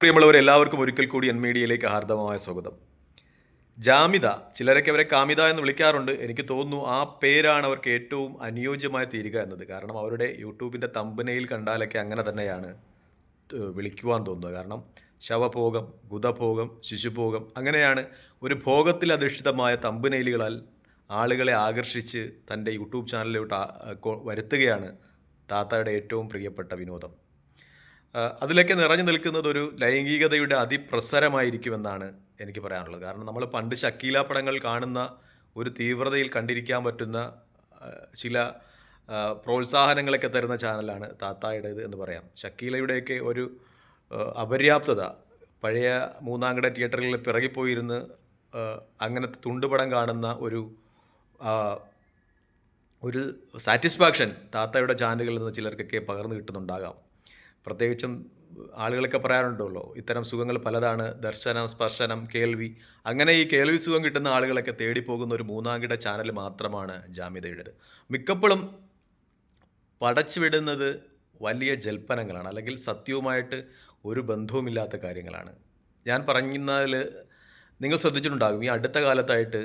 പ്രിയമുള്ളവർ എല്ലാവർക്കും ഒരിക്കൽ കൂടി എൻ മീഡിയയിലേക്ക് ഹാർദവമായ സ്വാഗതം. ജാമിത ചിലരൊക്കെ അവരെ കാമിത എന്ന് വിളിക്കാറുണ്ട്. എനിക്ക് തോന്നുന്നു ആ പേരാണ് അവർക്ക് ഏറ്റവും അനുയോജ്യമായി തീരുക എന്നത്. കാരണം അവരുടെ യൂട്യൂബിന്റെ തമ്പനയിൽ കണ്ടാലൊക്കെ അങ്ങനെ തന്നെയാണ് വിളിക്കുവാൻ തോന്നുന്നത്. കാരണം ശവഭോഗം ഗുദഭോഗം ശിശുഭോഗം അങ്ങനെയാണ് ഒരു ഭോഗത്തിൽ അധിഷ്ഠിതമായ തമ്പനയിലുകളാൽ ആളുകളെ ആകർഷിച്ച് തന്റെ യൂട്യൂബ് ചാനലിലോട്ട് വരുത്തുകയാണ് താത്തയുടെ ഏറ്റവും പ്രിയപ്പെട്ട വിനോദം. അതിലൊക്കെ നിറഞ്ഞു നിൽക്കുന്നത് ഒരു ലൈംഗികതയുടെ അതിപ്രസരമായിരിക്കുമെന്നാണ് എനിക്ക് പറയാനുള്ളത്. കാരണം നമ്മൾ പണ്ട് ഷക്കീല പടങ്ങൾ കാണുന്ന ഒരു തീവ്രതയിൽ കണ്ടിരിക്കാൻ പറ്റുന്ന ചില പ്രോത്സാഹനങ്ങളൊക്കെ തരുന്ന ചാനലാണ് താത്തായുടേത് എന്ന് പറയാം. ഷക്കീലയുടെയൊക്കെ ഒരു അപര്യാപ്തത പഴയ മൂന്നാംകട തിയേറ്ററുകളിൽ പിറകിപ്പോയിരുന്ന് അങ്ങനത്തെ തുണ്ടുപടം കാണുന്ന ഒരു ഒരു സാറ്റിസ്ഫാക്ഷൻ താത്തയുടെ ചാനലുകളിൽ നിന്ന് ചിലർക്കൊക്കെ പകർന്നു കിട്ടുന്നുണ്ടാകാം. പ്രത്യേകിച്ചും ആളുകളൊക്കെ പറയാറുണ്ടല്ലോ ഇത്തരം സുഖങ്ങൾ പലതാണ് ദർശനം സ്പർശനം കേൾവി. അങ്ങനെ ഈ കേൾവി സുഖം കിട്ടുന്ന ആളുകളൊക്കെ തേടിപ്പോകുന്ന ഒരു മൂന്നാംകിട ചാനൽ മാത്രമാണ് ജാമ്യതയുടേത്. മിക്കപ്പോഴും പടച്ചുവിടുന്നത് വലിയ ജൽപ്പനങ്ങളാണ് അല്ലെങ്കിൽ സത്യവുമായിട്ട് ഒരു ബന്ധവുമില്ലാത്ത കാര്യങ്ങളാണ്. ഞാൻ പറഞ്ഞതിൽ നിങ്ങൾ ശ്രദ്ധിച്ചിട്ടുണ്ടാകും ഈ അടുത്ത കാലത്തായിട്ട്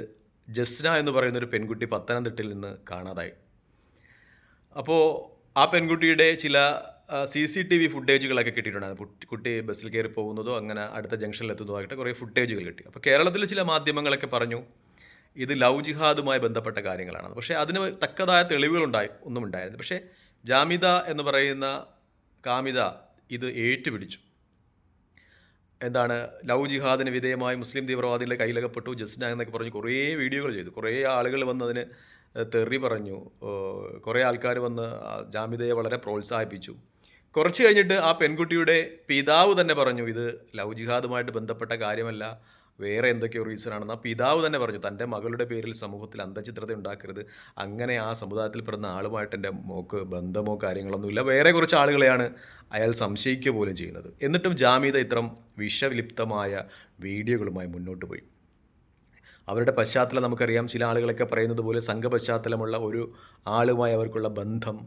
ജസ്ന എന്ന് പറയുന്ന ഒരു പെൺകുട്ടി പത്തനംതിട്ടയിൽ നിന്ന് കാണാതായി. അപ്പോൾ ആ പെൺകുട്ടിയുടെ ചില സി സി ടി വി ഫുട്ടേജുകളൊക്കെ കിട്ടിയിട്ടുണ്ടായിരുന്നു. കുട്ടി- ബസ്സിൽ കയറി പോകുന്നതോ അങ്ങനെ അടുത്ത ജംഗ്ഷനിൽ എത്തുന്നതോ ആയിട്ട് കുറേ ഫുട്ടേജുകൾ കിട്ടി. അപ്പോൾ കേരളത്തിൽ ചില മാധ്യമങ്ങളൊക്കെ പറഞ്ഞു ഇത് ലവ് ജിഹാദുമായി ബന്ധപ്പെട്ട കാര്യങ്ങളാണ്. പക്ഷേ അതിന് തക്കതായ തെളിവുകളുണ്ടായി ഒന്നും ഉണ്ടായിരുന്നു പക്ഷേ ജാമിത എന്ന് പറയുന്ന കാമിത ഇത് ഏറ്റുപിടിച്ചു. എന്താണ് ലവ് ജിഹാദിന് വിധേയമായി മുസ്ലിം തീവ്രവാദികളുടെ കയ്യിലകപ്പെട്ടു ജസ്ന എന്നൊക്കെ പറഞ്ഞ് കുറേ വീഡിയോകൾ ചെയ്തു. കുറേ ആളുകൾ വന്ന് അതിന് തെറി പറഞ്ഞു. കുറേ ആൾക്കാർ വന്ന് ജാമിതയെ വളരെ പ്രോത്സാഹിപ്പിച്ചു. കുറച്ച് കഴിഞ്ഞിട്ട് ആ പെൺകുട്ടിയുടെ പിതാവ് തന്നെ പറഞ്ഞു ഇത് ലവ് ജിഹാദുമായിട്ട് ബന്ധപ്പെട്ട കാര്യമല്ല വേറെ എന്തൊക്കെയോ റീസൺ ആണെന്ന് ആ പിതാവ് തന്നെ പറഞ്ഞു തന്റെ മകളുടെ പേരിൽ സമൂഹത്തിൽ അന്തചിത്രത ഉണ്ടാക്കരുത്. അങ്ങനെ ആ സമുദായത്തിൽ പിറന്ന ആളുമായിട്ട് എന്റെ മോക്ക് ബന്ധമോ കാര്യങ്ങളൊന്നുമില്ല. വേറെ കുറച്ച് ആളുകളെയാണ് അയാൾ സംശയിക്കുക പോലും ചെയ്യുന്നത്. എന്നിട്ടും ജാമീദ ഇത്തരം വിഷലിപ്തമായ വീഡിയോകളുമായി മുന്നോട്ട് പോയി. അവരുടെ പശ്ചാത്തലം നമുക്കറിയാം ചില ആളുകളൊക്കെ പറയുന്നത് പോലെ സംഘപശ്ചാത്തലമുള്ള ഒരു ആളുമായി അവർക്കുള്ള ബന്ധം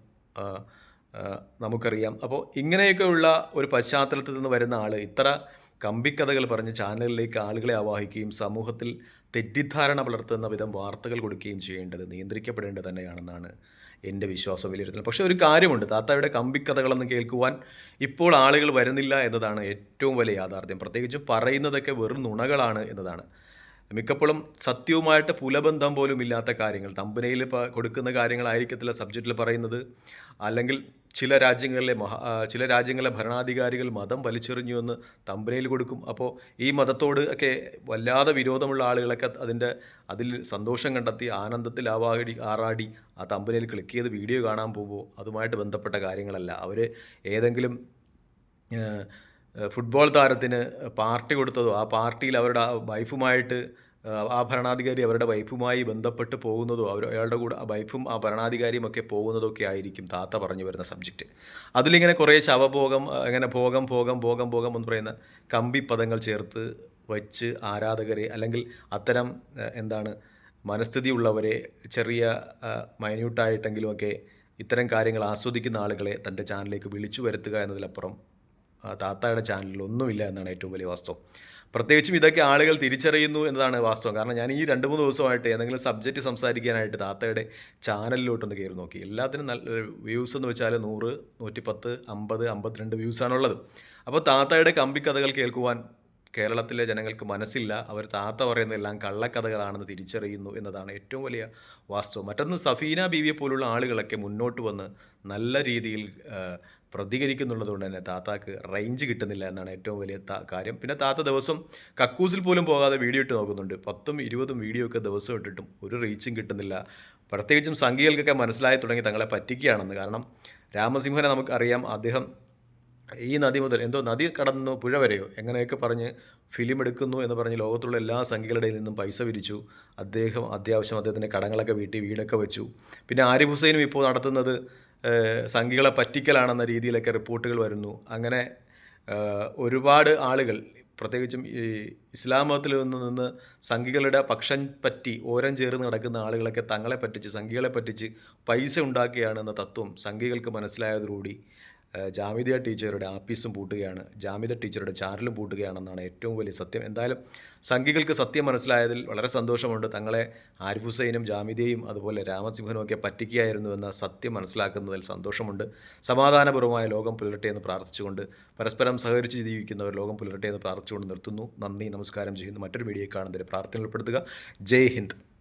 നമുക്കറിയാം. അപ്പോൾ ഇങ്ങനെയൊക്കെയുള്ള ഒരു പശ്ചാത്തലത്തിൽ നിന്ന് വരുന്ന ആൾ ഇത്ര കമ്പിക്കഥകൾ പറഞ്ഞ് ചാനലിലേക്ക് ആളുകളെ ആവാഹിക്കുകയും സമൂഹത്തിൽ തെറ്റിദ്ധാരണ വളർത്തുന്ന വിധം വാർത്തകൾ കൊടുക്കുകയും ചെയ്യേണ്ടത് നിയന്ത്രിക്കപ്പെടേണ്ടത് തന്നെയാണെന്നാണ് എന്റെ വിശ്വാസം വിലയിരുത്തുന്നത് പക്ഷേ ഒരു കാര്യമുണ്ട്. താത്തായുടെ കമ്പിക്കഥകളൊന്നും കേൾക്കുവാൻ ഇപ്പോൾ ആളുകൾ വരുന്നില്ല എന്നതാണ് ഏറ്റവും വലിയ യാഥാർത്ഥ്യം. പ്രത്യേകിച്ചും പറയുന്നതൊക്കെ വെറും നുണകളാണ് എന്നതാണ്. മിക്കപ്പോഴും സത്യവുമായിട്ട് പുലബന്ധം പോലും ഇല്ലാത്ത കാര്യങ്ങൾ. തമ്പനയിൽ കൊടുക്കുന്ന കാര്യങ്ങളായിരിക്കത്തില്ല സബ്ജക്റ്റിൽ പറയുന്നത്. അല്ലെങ്കിൽ ചില രാജ്യങ്ങളിലെ മഹാ ചില രാജ്യങ്ങളിലെ ഭരണാധികാരികൾ മതം വലിച്ചെറിഞ്ഞു എന്ന് തമ്പനയിൽ കൊടുക്കും. അപ്പോൾ ഈ മതത്തോട് ഒക്കെ വല്ലാതെ വിരോധമുള്ള ആളുകളൊക്കെ അതിന്റെ അതിൽ സന്തോഷം കണ്ടെത്തി ആനന്ദത്തിൽ ആവാടി ആറാടി ആ തമ്പനയിൽ ക്ലിക്ക് ചെയ്ത് വീഡിയോ കാണാൻ പോകുമ്പോൾ അതുമായിട്ട് ബന്ധപ്പെട്ട കാര്യങ്ങളല്ല. അവർ ഏതെങ്കിലും ഫുട്ബോൾ താരത്തിന് പാർട്ടി കൊടുത്തതോ ആ പാർട്ടിയിൽ അവരുടെ വൈഫുമായിട്ട് ആ ഭരണാധികാരി അവരുടെ വൈഫുമായി ബന്ധപ്പെട്ട് പോകുന്നതോ അവർ അയാളുടെ കൂടെ ആ വൈഫും ആ ഭരണാധികാരിയും ഒക്കെ പോകുന്നതോ ഒക്കെ ആയിരിക്കും താത്ത പറഞ്ഞു വരുന്ന സബ്ജക്റ്റ്. അതിലിങ്ങനെ കുറേ ശവഭോഗം അങ്ങനെ ഭോഗം ഭോഗം ഭോഗം ഭോഗം എന്ന് പറയുന്ന കമ്പി പദങ്ങൾ ചേർത്ത് വച്ച് ആരാധകരെ അല്ലെങ്കിൽ അത്തരം എന്താണ് മനസ്ഥിതി ഉള്ളവരെ ചെറിയ മൈന്യൂട്ടായിട്ടെങ്കിലും ഒക്കെ ഇത്തരം കാര്യങ്ങൾ ആസ്വദിക്കുന്ന ആളുകളെ തന്റെ ചാനലിലേക്ക് വിളിച്ചു വരുത്തുക എന്നതിലപ്പുറം താത്തായുടെ ചാനലിൽ ഒന്നുമില്ല എന്നാണ് ഏറ്റവും വലിയ വാസ്തവം. പ്രത്യേകിച്ചും ഇതൊക്കെ ആളുകൾ തിരിച്ചറിയുന്നു എന്നതാണ് വാസ്തവം. കാരണം ഞാൻ ഈ രണ്ട് മൂന്ന് ദിവസമായിട്ട് ഏതെങ്കിലും സബ്ജക്റ്റ് സംസാരിക്കാനായിട്ട് താത്തയുടെ ചാനലിലോട്ടൊന്ന് കയറി നോക്കി. എല്ലാത്തിനും നല്ല വ്യൂസ് എന്ന് വെച്ചാൽ നൂറ് നൂറ്റിപ്പത്ത് അമ്പത് അമ്പത്തിരണ്ട് വ്യൂസാണുള്ളത് അപ്പോൾ താത്തയുടെ കമ്പിക്കഥകൾ കേൾക്കുവാൻ കേരളത്തിലെ ജനങ്ങൾക്ക് മനസ്സില്ല. അവർ താത്ത പറയുന്നതെല്ലാം കള്ളക്കഥകളാണെന്ന് തിരിച്ചറിയുന്നു എന്നതാണ് ഏറ്റവും വലിയ വാസ്തവം. മറ്റൊന്ന് സഫീന ബീവിയെ പോലുള്ള ആളുകളൊക്കെ മുന്നോട്ട് വന്ന് നല്ല രീതിയിൽ പ്രതികരിക്കുന്നുള്ളതുകൊണ്ട് പ്രതികരിക്കുന്നുള്ളത് കൊണ്ട് തന്നെ താത്താക്ക് റേഞ്ച് കിട്ടുന്നില്ല എന്നാണ് ഏറ്റവും വലിയ കാര്യം. പിന്നെ താത്ത ദിവസം കക്കൂസിൽ പോലും പോകാതെ വീഡിയോ ഇട്ട് നോക്കുന്നുണ്ട്. പത്തും ഇരുപതും വീഡിയോ ഒക്കെ ദിവസം ഇട്ടിട്ടും ഒരു റീച്ചും കിട്ടുന്നില്ല. പ്രത്യേകിച്ചും സംഘികൾക്കൊക്കെ മനസ്സിലായി തുടങ്ങി തങ്ങളെ പറ്റിക്കുകയാണെന്ന്. കാരണം രാമസിംഹനെ നമുക്കറിയാം അദ്ദേഹം ഈ നദി മുതൽ എന്തോ നദി കടന്നു പുഴ വരെയോ? എങ്ങനെയൊക്കെ പറഞ്ഞ് ഫിലിം എടുക്കുന്നു എന്ന് പറഞ്ഞ് ലോകത്തുള്ള എല്ലാ സംഘികളുടെ നിന്നും പൈസ പിരിച്ചു. അദ്ദേഹം അത്യാവശ്യം അദ്ദേഹത്തിന്റെ കടങ്ങളൊക്കെ വീട്ടി വീടൊക്കെ വെച്ചു. പിന്നെ ആരിഫ് ഹുസൈനും ഇപ്പോൾ നടത്തുന്നത് സംഖ്യകളെ പറ്റിക്കലാണെന്ന രീതിയിലൊക്കെ റിപ്പോർട്ടുകൾ വരുന്നു. അങ്ങനെ ഒരുപാട് ആളുകൾ പ്രത്യേകിച്ചും ഈ ഇസ്ലാം മതത്തിൽ നിന്ന് സംഘികളുടെ പക്ഷം പറ്റി ഓരം ചേർന്ന് നടക്കുന്ന ആളുകളൊക്കെ തങ്ങളെ പറ്റിച്ച് സംഘികളെ പറ്റിച്ച് പൈസ ഉണ്ടാക്കുകയാണെന്ന തത്വം സംഘികൾക്ക് മനസ്സിലായതോടുകൂടി ജാമിദ ടീച്ചറുടെ ആപ്പീസും പൂട്ടുകയാണ്. ജാമിദ ടീച്ചറുടെ ചാനലും പൂട്ടുകയാണെന്നാണ് ഏറ്റവും വലിയ സത്യം. എന്തായാലും സംഘികൾക്ക് സത്യം മനസ്സിലായതിൽ വളരെ സന്തോഷമുണ്ട്. തങ്ങളെ ആരിഫ് ഹുസൈനും ജാമിദയും അതുപോലെ രാമസിംഹനും ഒക്കെ പറ്റിക്കുകയായിരുന്നു എന്ന സത്യം മനസ്സിലാക്കുന്നതിൽ സന്തോഷമുണ്ട്. സമാധാനപരമായ ലോകം പുലരട്ടെ എന്ന് പ്രാർത്ഥിച്ചുകൊണ്ട് പരസ്പരം സഹകരിച്ച് ജീവിക്കുന്നവർ ലോകം പുലരട്ടെ എന്ന് പ്രാർത്ഥിച്ചുകൊണ്ട് നിർത്തുന്നു. നന്ദി നമസ്കാരം. ചെയ്യുന്നു മറ്റൊരു വീഡിയോ കാണുന്നതിൽ പ്രാർത്ഥന ഉൾപ്പെടുത്തുക. ജയ് ഹിന്ദ്.